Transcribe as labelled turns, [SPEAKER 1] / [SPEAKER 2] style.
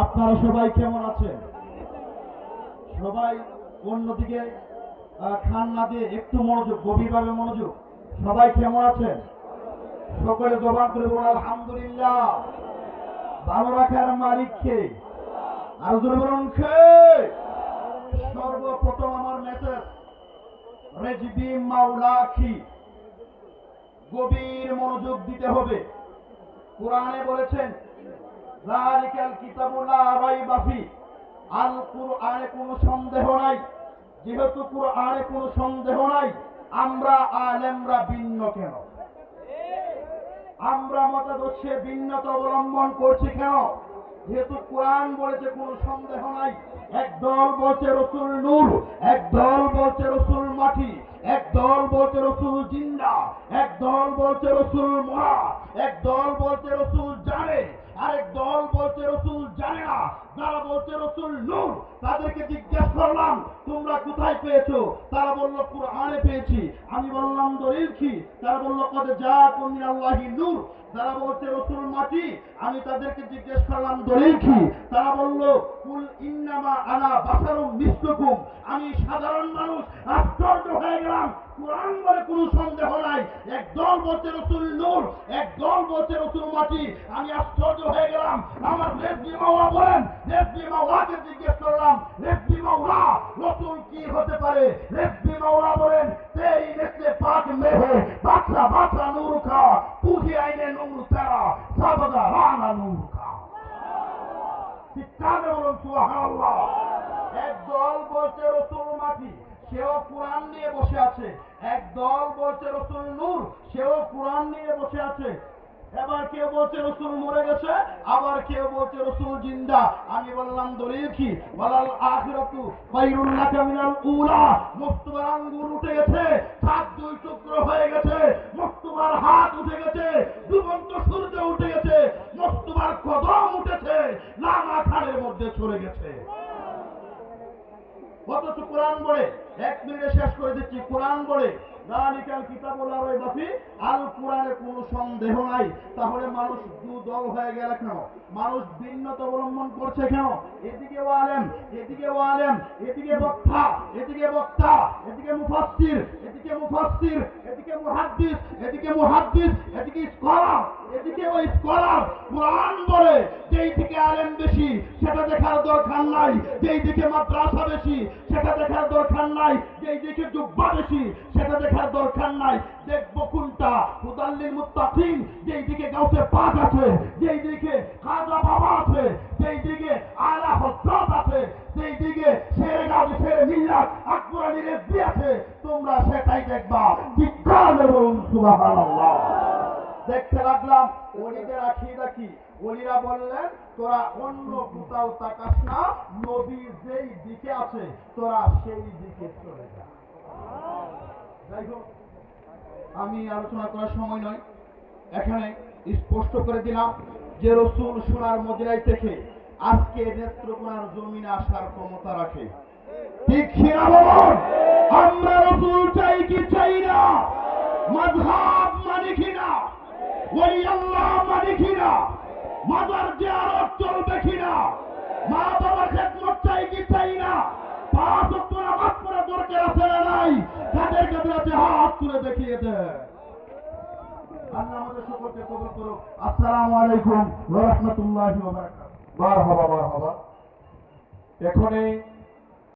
[SPEAKER 1] আপনারা সবাই কেমন আছেন? সবাই অন্যদিকে খান না দিয়ে একটু মনোযোগ, গভীরভাবে মনোযোগ। সবাই কেমন আছেন? সকলে জবান করে বলুন, আলহামদুলিল্লাহ। ভালো রাখার মালিককে আর জোরে বলুন সর্বপ্রথম আমার মেসেজ রেজবি মাওলাখি গভীর মনোযোগ দিতে হবে। কোরআনে বলেছেন কিতাবুল লা রাইবা ফি। আল কোনো সন্দেহ নাই। যেহেতু কুরআনে কোনো সন্দেহ নাই, আমরা আলেমরা ভিন্ন কেন? আমরা মতাদর্শে ভিন্নতা অবলম্বন করছি কেন? যেহেতু কোরআন বলেছে কোনো সন্দেহ নাই, এক দল বলছে রসুল নূর, এক দল বলছে রসুল মাটি, এক দল বলছে রসুল জিন্দা, এক দল বলছে রসুল মরা, এক দল বলছে রসুল আরেক দল বলছে রসুল জানে না যারা বলছে রসুল নূর। তাদেরকে জিজ্ঞেস করলাম, তোমরা কোথায় পেয়েছ? তারা বলল, কুরআনে পেয়েছি। আমি বললাম, দলিল কি? তারা বলল, কদ যা কুমিন আল্লাহি নূর। যারা বলছে, রসুল মাটি। আমি তাদেরকে জিজ্ঞেস করলাম, দলিল কি? তারা বলল, কুল ইন্নামা আনা বাসারুম মিসলুকুম। আমি সাধারণ মানুষ, আশ্চর্য হয়ে গেলাম। কোরআন বলে কোনো সন্দেহ নাই। এক বলছে রসুল নূর, এক বলছে রসুল মাটি। আমি আশ্চর্য হয়ে গেলাম। আমার রেফি মাওলা বলেন রেফি মাওলাকে জিজ্ঞেস করলাম রেফি মাওলা রসুল কি হতে পারে? রেফি মাওলা বলেন তেই নেসলে পাক মেহে বাচ্চা বাচ্চা নূর খা, পুহি আইনে নূর তেরা, সাবদা রানা নূর খা। চিৎকারে বলুন, সুবহানাল্লাহ? এক বলছে রসুল মাটি। সেও কোরআন নিয়ে বসে আছে। এক দল বলছে, রসুল নূর। সেও কোরআন নিয়ে বসে আছে। এবার কেউ বলছে, রসুল মরে গেছে? আবার কেউ বলছে, রসুল জিন্দা? আমি বললাম, দলিল কি? বলাল, আখিরাতু মিনাল উলা। উঠে গেছে হাত দুই টুকরো হয়ে গেছে হাত উঠে গেছে ডুবন্ত সূর্য উঠে গেছে কদম উঠেছে, লামা খালের মধ্যে চলে গেছে। অথচ কোরআন বলে। এক মিনিটে শেষ করে দিচ্ছি, কোরআন বলে। মানুষ দু দল হয়ে কেন? মানুষ অবলম্বন করছে কেন? এদিকে এদিকে এদিকে বক্তা এদিকে বক্তা, এদিকে এদিকে এদিকে মুহাদ্দিস এদিকে মুহাদ্দিস, এদিকে স্কলার এদিকে ওই স্কলার কোরআন বলে যেই দিকে আলেম বেশি, সেটা দেখার দরকার নাই। যেই দিকে মাদ্রাসা বেশি, সেটা দেখার দরকার নাই। যেই দিকে জুব্বা বেশি, সেটা দেখার দরকার নাই। দেখব কোনটা? হুদাল্লিল মুত্তাকিন যেই দিকে গাউসে পাক আছে যেই দিকে খাজা বাবা আছে যেই দিকে আলা হজরত আছে যেই দিকে শেরে গাজী, শেরে মিল্লাত, আকবর আলী রেজভি আছে। তোমরা সেটাই দেখবা। চিৎকার বলুন সুবহানাল্লাহ। দেখতে লাগলাম অলিদের আখিদা কি? অলিরা বললেন, তোরা অন্য কোথাও তাকাস না, নবী যেই দিকে আছে, তোরা সেই দিকে চলে যা। যাই হোক, আমি আলোচনা করার সময় নয়। এখানে স্পষ্ট করে দিলাম যে রসুল সোনার মদিনায় থেকে আজকে নেত্রকোনার জমিনে আসার ক্ষমতা রাখে। ঠিক আমরা রসুল চাই কি চাই না? মাঝহাব মানি কিনা ওই আল্লাহ মানি কিনা মাদার জিয়ারত চলবে কিনা মা বাবার খেদমত চাই কি চাই না? পাঁচ ওয়াক্ত নামাজ পড়া দরকার আছে না নাই? তাদের কাছে হাত তুলে দেখিয়ে দেয় আল্লাহ আমাদের সকলকে কবুল করুক। আসসালামু আলাইকুম ওয়া রাহমাতুল্লাহি ওয়া বারাকাতুহু।
[SPEAKER 2] মার হবা মার হবা এখনই